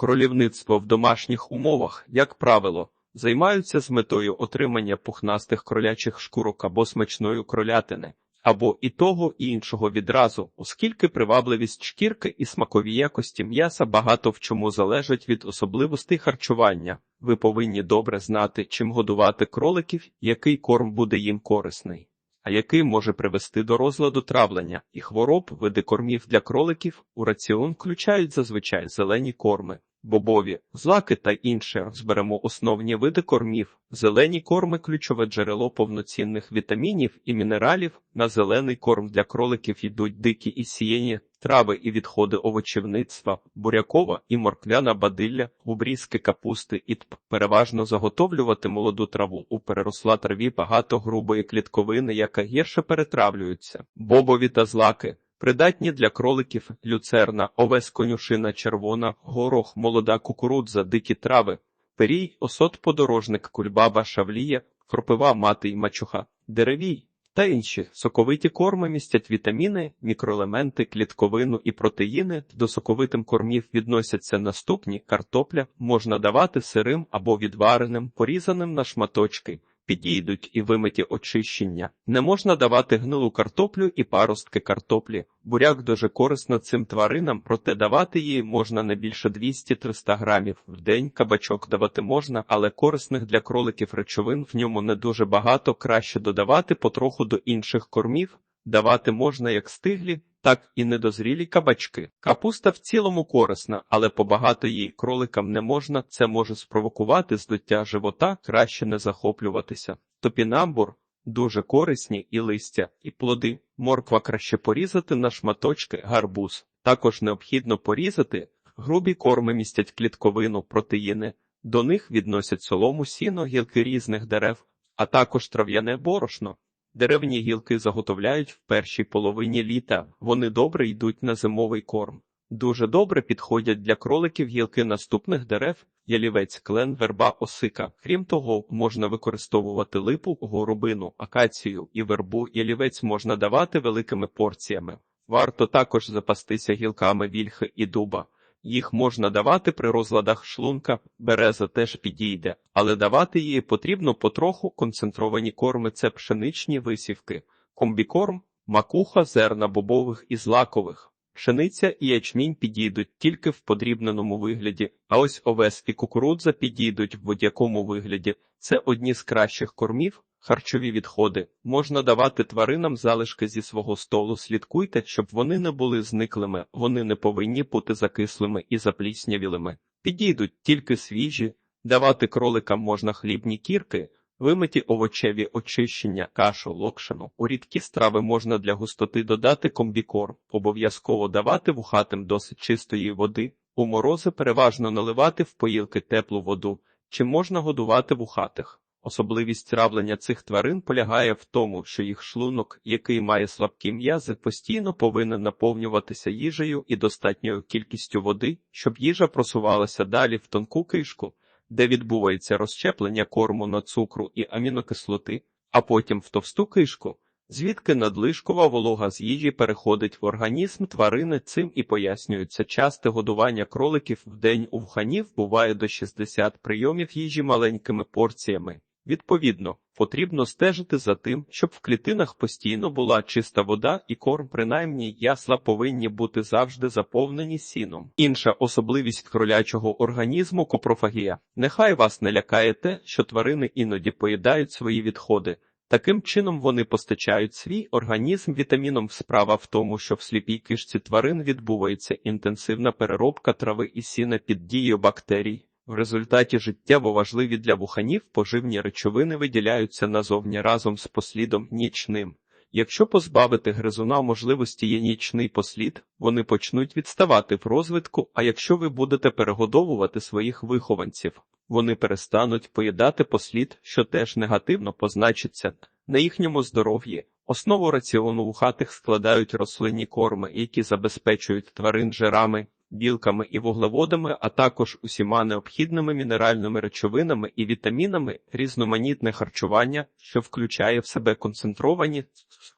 Кролівництво в домашніх умовах, як правило, займаються з метою отримання пухнастих кролячих шкурок або смачної кролятини, або і того, і іншого відразу, оскільки привабливість шкірки і смакові якості м'яса багато в чому залежать від особливостей харчування. Ви повинні добре знати, чим годувати кроликів, який корм буде їм корисний. А який може привести до розладу травлення і хвороб види кормів для кроликів у раціон включають зазвичай зелені корми, бобові, злаки та інше. Зберемо основні види кормів. Зелені корми ключове джерело повноцінних вітамінів і мінералів. На зелений корм для кроликів йдуть дикі і сієні трави і відходи овочівництва, бурякова і морквяна бадилля, обрізки капусти і тп. Переважно заготовлювати молоду траву. У переросла траві багато грубої клітковини, яка гірше перетравлюється. Бобові та злаки. Придатні для кроликів люцерна, овес конюшина червона, горох, молода кукурудза, дикі трави, перій, осот подорожник, кульбаба, шавлія, кропива, мати й мачуха, деревій та інші соковиті корми містять вітаміни, мікроелементи, клітковину і протеїни. До соковитим кормів відносяться наступні картопля, можна давати сирим або відвареним, порізаним на шматочки. Підійдуть і вимиті очищення. Не можна давати гнилу картоплю і паростки картоплі. Буряк дуже корисна цим тваринам, проте давати її можна не більше 200-300 грамів в день. Кабачок давати можна, але корисних для кроликів речовин в ньому не дуже багато. Краще додавати потроху до інших кормів. Давати можна як стиглі, так і недозрілі кабачки. Капуста в цілому корисна, але побагато її кроликам не можна. Це може спровокувати здуття живота, краще не захоплюватися. Топінамбур дуже корисні і листя, і плоди. Морква краще порізати на шматочки, гарбуз. Також необхідно порізати. Грубі корми містять клітковину, протеїни. До них відносять солому, сіно, гілки різних дерев, а також трав'яне борошно. Деревні гілки заготовляють в першій половині літа, вони добре йдуть на зимовий корм. Дуже добре підходять для кроликів гілки наступних дерев, ялівець, клен, верба, осика. Крім того, можна використовувати липу, горобину, акацію і вербу. Ялівець можна давати великими порціями. Варто також запастися гілками вільхи і дуба. Їх можна давати при розладах шлунка, береза теж підійде, але давати її потрібно потроху концентровані корми це пшеничні висівки, комбікорм, макуха, зерна бобових і злакових. Пшениця і ячмінь підійдуть тільки в подрібненому вигляді, а ось овес і кукурудза підійдуть в будь-якому вигляді. Це одні з кращих кормів, Харчові відходи можна давати тваринам залишки зі свого столу. Слідкуйте, щоб вони не були зниклими, вони не повинні бути закислими і запліснявілими. Підійдуть тільки свіжі, давати кроликам можна хлібні кірки, вимиті овочеві очищення, кашу, локшину. У рідкі страви можна для густоти додати комбікорм, обов'язково давати вухатим досить чистої води, у морози переважно наливати в поїлки теплу воду, чи можна годувати вухатих. Особливість травлення цих тварин полягає в тому, що їх шлунок, який має слабкі м'язи, постійно повинен наповнюватися їжею і достатньою кількістю води, щоб їжа просувалася далі в тонку кишку, де відбувається розщеплення корму на цукру і амінокислоти, а потім в товсту кишку, звідки надлишкова волога з їжі переходить в організм тварини. Цим і пояснюється часте годування кроликів в день у вханів буває до 60 прийомів їжі маленькими порціями. Відповідно, потрібно стежити за тим, щоб в клітинах постійно була чиста вода і корм, принаймні ясла повинні бути завжди заповнені сіном. Інша особливість кролячого організму копрофагія. Нехай вас не лякає те, що тварини іноді поїдають свої відходи. Таким чином вони постачають свій організм вітаміном. Справа в тому, що в сліпій кишці тварин відбувається інтенсивна переробка трави і сіна під дією бактерій. В результаті життєво важливі для вуханів поживні речовини виділяються назовні разом з послідом нічним. Якщо позбавити гризуна можливості є нічний послід, вони почнуть відставати в розвитку, а якщо ви будете перегодовувати своїх вихованців, вони перестануть поїдати послід, що теж негативно позначиться на їхньому здоров'ї. Основу раціону вухатих складають рослинні корми, які забезпечують тварин жирами, білками і вуглеводами, а також усіма необхідними мінеральними речовинами і вітамінами, різноманітне харчування, що включає в себе концентровані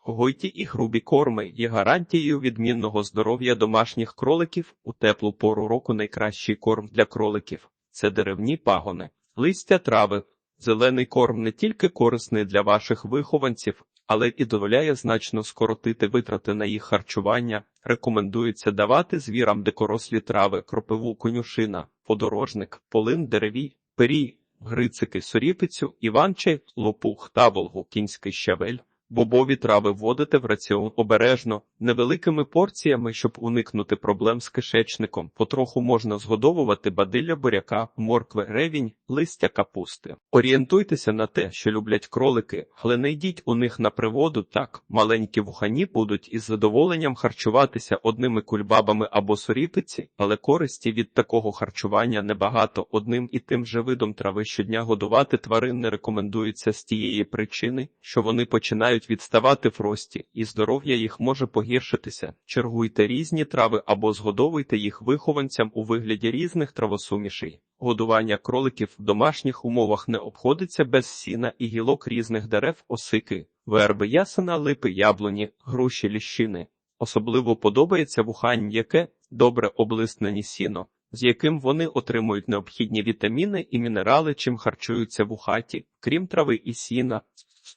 гойті і грубі корми, є гарантією відмінного здоров'я домашніх кроликів у теплу пору року. Найкращий корм для кроликів це деревні пагони, листя трави. Зелений корм не тільки корисний для ваших вихованців, але і дозволяє значно скоротити витрати на їх харчування. Рекомендується давати звірам дикорослі трави, кропиву конюшина, подорожник, полин деревій, пирій, грицики, соріпицю, іванчай, лопух, таволгу, кінський щавель. Бобові трави вводите в раціон обережно, невеликими порціями, щоб уникнути проблем з кишечником. Потроху можна згодовувати бадилля буряка, моркви, ревінь, листя капусти. Орієнтуйтеся на те, що люблять кролики, але не йдіть у них на приводу так. Маленькі вухані будуть із задоволенням харчуватися одними кульбабами або соріпиці, але користі від такого харчування небагато. Одним і тим же видом трави щодня годувати тварин не рекомендується з тієї причини, що вони починають відставати в рості, і здоров'я їх може погіршитися. Чергуйте різні трави або згодовуйте їх вихованцям у вигляді різних травосумішей. Годування кроликів в домашніх умовах не обходиться без сіна і гілок різних дерев, осики, верби, ясена, липи, яблуні, груші, ліщини. Особливо подобається вухань м'яке, добре облиснені сіно, з яким вони отримують необхідні вітаміни і мінерали, чим харчуються вухаті, крім трави і сіна,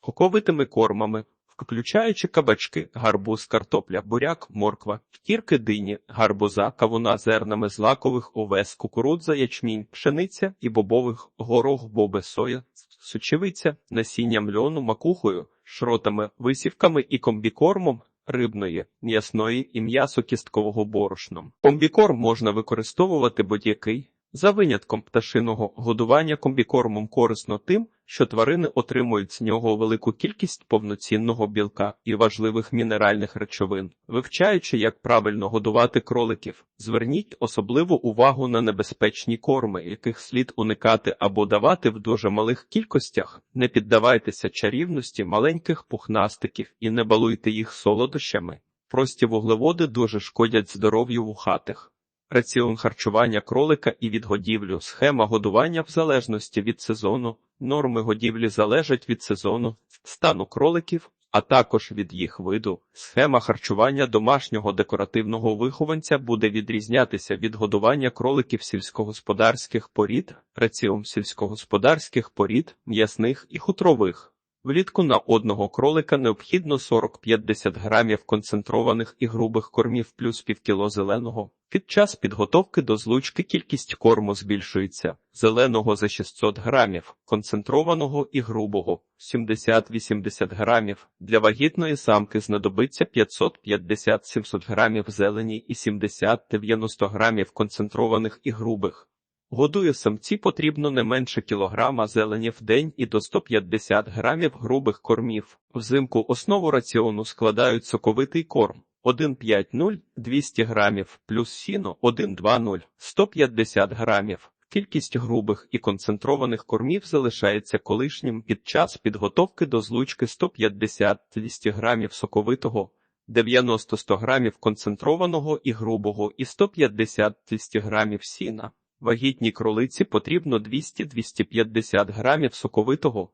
соковитими кормами, включаючи кабачки, гарбуз, картопля, буряк, морква, кірки дині, гарбуза, кавуна зернами злакових овес, кукурудза, ячмінь, пшениця і бобових, горох, боби, соя, сучевиця, насінням льону, макухою, шротами, висівками і комбікормом. Рибної, м'ясної і м'ясо кісткового борошном. Комбікорм можна використовувати будь-який, за винятком пташиного годування комбікормом корисно тим, що тварини отримують з нього велику кількість повноцінного білка і важливих мінеральних речовин. Вивчаючи, як правильно годувати кроликів, зверніть особливу увагу на небезпечні корми, яких слід уникати або давати в дуже малих кількостях. Не піддавайтеся чарівності маленьких пухнастиків і не балуйте їх солодощами. Прості вуглеводи дуже шкодять здоров'ю вухатих. Раціон харчування кролика і відгодівлю, схема годування в залежності від сезону, норми годівлі залежать від сезону, стану кроликів, а також від їх виду. Схема харчування домашнього декоративного вихованця буде відрізнятися від годування кроликів сільськогосподарських порід, раціон сільськогосподарських порід, м'ясних і хутрових. Влітку на одного кролика необхідно 40-50 грамів концентрованих і грубих кормів плюс півкіло зеленого. Під час підготовки до злучки кількість корму збільшується зеленого за 600 грамів, концентрованого і грубого 70-80 грамів. Для вагітної самки знадобиться 550-700 грамів зелені і 70-90 грамів концентрованих і грубих. Годує самці потрібно не менше кілограма зелені в день і до 150 грамів грубих кормів. Взимку основу раціону складають соковитий корм 1,5-0 200 грамів плюс сіно 1,2-0 150 грамів. Кількість грубих і концентрованих кормів залишається колишнім під час підготовки до злучки 150-200 грамів соковитого, 90-100 грамів концентрованого і грубого і 150-200 грамів сіна. Вагітній кролиці потрібно 200-250 грамів соковитого,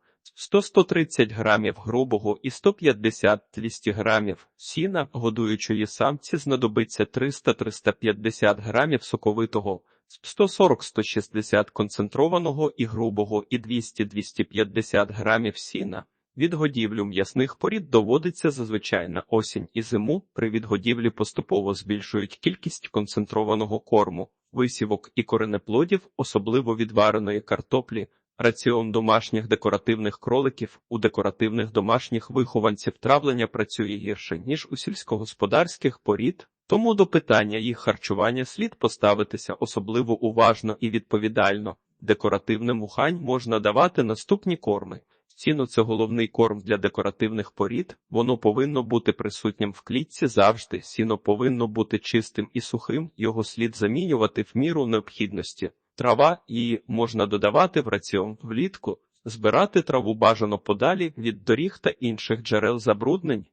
100-130 грамів грубого і 150-200 грамів сіна, годуючої самці знадобиться 300-350 грамів соковитого, 140-160 концентрованого і грубого і 200-250 грамів сіна. Відгодівлю м'ясних порід доводиться зазвичай на осінь і зиму. При відгодівлі поступово збільшують кількість концентрованого корму, висівок і коренеплодів, особливо відвареної картоплі, раціон домашніх декоративних кроликів у декоративних домашніх вихованців травлення працює гірше, ніж у сільськогосподарських порід, тому до питання їх харчування слід поставитися особливо уважно і відповідально. Декоративним ухань можна давати наступні корми. Сіно це головний корм для декоративних порід, воно повинно бути присутнім в клітці завжди. Сіно повинно бути чистим і сухим, його слід замінювати в міру необхідності. Трава її можна додавати в раціон влітку, збирати траву бажано подалі від доріг та інших джерел забруднень.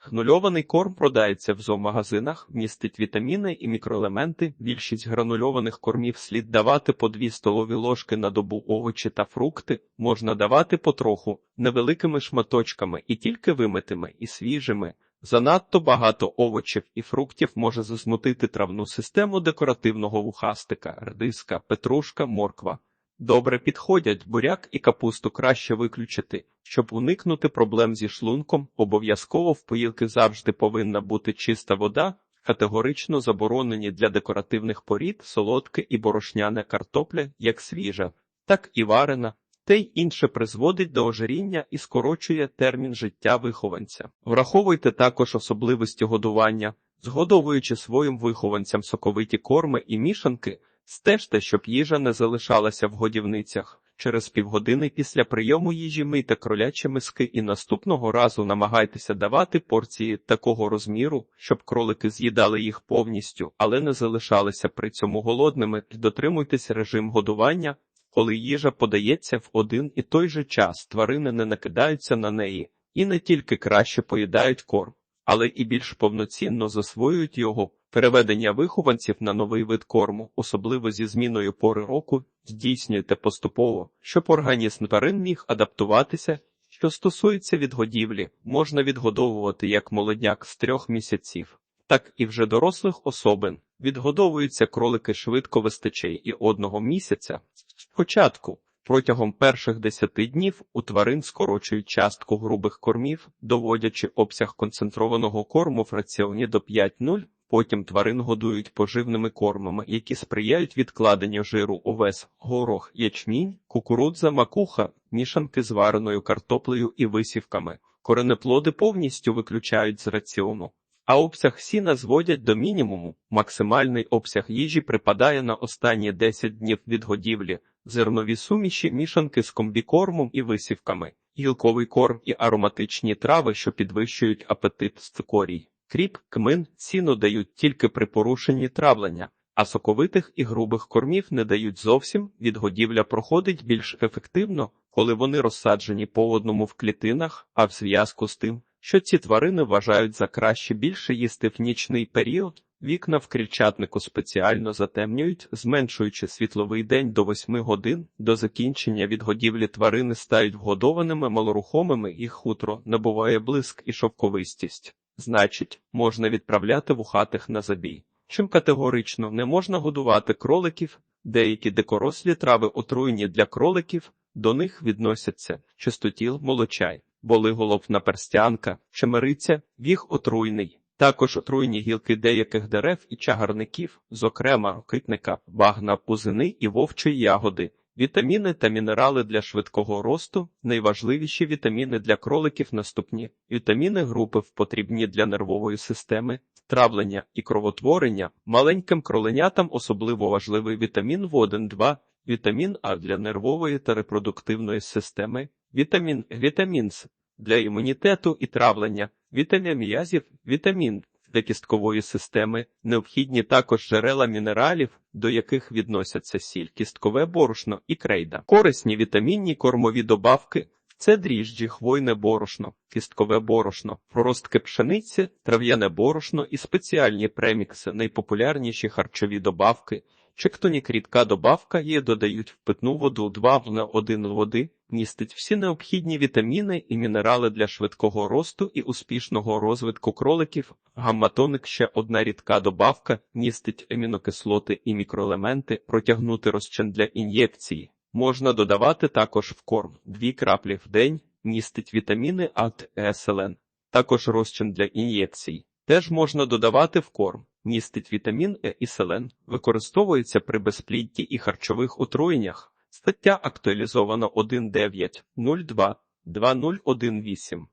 Гранульований корм продається в зоомагазинах, містить вітаміни і мікроелементи. Більшість гранульованих кормів слід давати по 2 столові ложки на добу овочі та фрукти. Можна давати потроху, невеликими шматочками і тільки вимитими і свіжими. Занадто багато овочів і фруктів може засмутити травну систему декоративного вухастика, редиска, петрушка, морква. Добре підходять буряк і капусту краще виключити. Щоб уникнути проблем зі шлунком, обов'язково в поїлки завжди повинна бути чиста вода, категорично заборонені для декоративних порід солодке і борошняне картопля, як свіжа, так і варена. Те й інше призводить до ожиріння і скорочує термін життя вихованця. Враховуйте також особливості годування, згодовуючи своїм вихованцям соковиті корми і мішанки, стежте, щоб їжа не залишалася в годівницях. Через півгодини після прийому їжі мийте кролячі миски і наступного разу намагайтеся давати порції такого розміру, щоб кролики з'їдали їх повністю, але не залишалися при цьому голодними. Дотримуйтесь режим годування. Коли їжа подається в один і той же час, тварини не накидаються на неї і не тільки краще поїдають корм, але і більш повноцінно засвоюють його. Переведення вихованців на новий вид корму, особливо зі зміною пори року, здійснюйте поступово, щоб організм тварин міг адаптуватися. Що стосується відгодівлі, можна відгодовувати як молодняк з трьох місяців, так і вже дорослих особин. Відгодовуються кролики швидко вистачає і одного місяця. Спочатку, протягом перших 10 днів у тварин скорочують частку грубих кормів, доводячи обсяг концентрованого корму в раціоні до 5,0, потім тварин годують поживними кормами, які сприяють відкладенню жиру овес, горох, ячмінь, кукурудза, макуха, мішанки з вареною картоплею і висівками. Коренеплоди повністю виключають з раціону. А обсяг сіна зводять до мінімуму. Максимальний обсяг їжі припадає на останні 10 днів від годівлі, зернові суміші, мішанки з комбікормом і висівками, гілковий корм і ароматичні трави, що підвищують апетит з цикорій. Кріп, кмин, сіно дають тільки при порушенні травлення, а соковитих і грубих кормів не дають зовсім. Відгодівля проходить більш ефективно, коли вони розсаджені по одному в клітинах, а в зв'язку з тим що ці тварини вважають за краще більше їсти в нічний період. Вікна в крильчатнику спеціально затемнюють, зменшуючи світловий день до 8 годин. До закінчення відгодівлі тварини стають вгодованими малорухомими, і хутро набуває блиск і шовковистість. Значить, можна відправляти вухатих на забій. Чим категорично не можна годувати кроликів, деякі дикорослі трави отруйні для кроликів, до них відносяться чистотіл молочай болиголовна перстянка, чемериця, віг отруйний, також отруйні гілки деяких дерев і чагарників, зокрема рокитника, багна, пузини і вовчої ягоди. Вітаміни та мінерали для швидкого росту, найважливіші вітаміни для кроликів наступні, вітаміни групи потрібні для нервової системи, травлення і кровотворення, маленьким кроленятам особливо важливий вітамін В1-2, вітамін А для нервової та репродуктивної системи, вітамін вітамінс для імунітету і травлення, вітамін м'язів, вітамін для кісткової системи, необхідні також джерела мінералів, до яких відносяться сіль, кісткове борошно і крейда, корисні вітамінні кормові добавки. Це дріжджі, хвойне борошно, кісткове борошно, проростки пшениці, трав'яне борошно і спеціальні премікси, найпопулярніші харчові добавки. Чектонік рідка добавка є, додають в питну воду 2 на 1 води, містить всі необхідні вітаміни і мінерали для швидкого росту і успішного розвитку кроликів. Гамматоник ще одна рідка добавка, містить амінокислоти і мікроелементи, протягнути розчин для ін'єкції. Можна додавати також в корм дві краплі в день, містить вітаміни А та селен, також розчин для ін'єкцій. Теж можна додавати в корм, містить вітамін Е і селен, використовується при безплідді і харчових отруєннях. Стаття актуалізована 1.9.02.2018.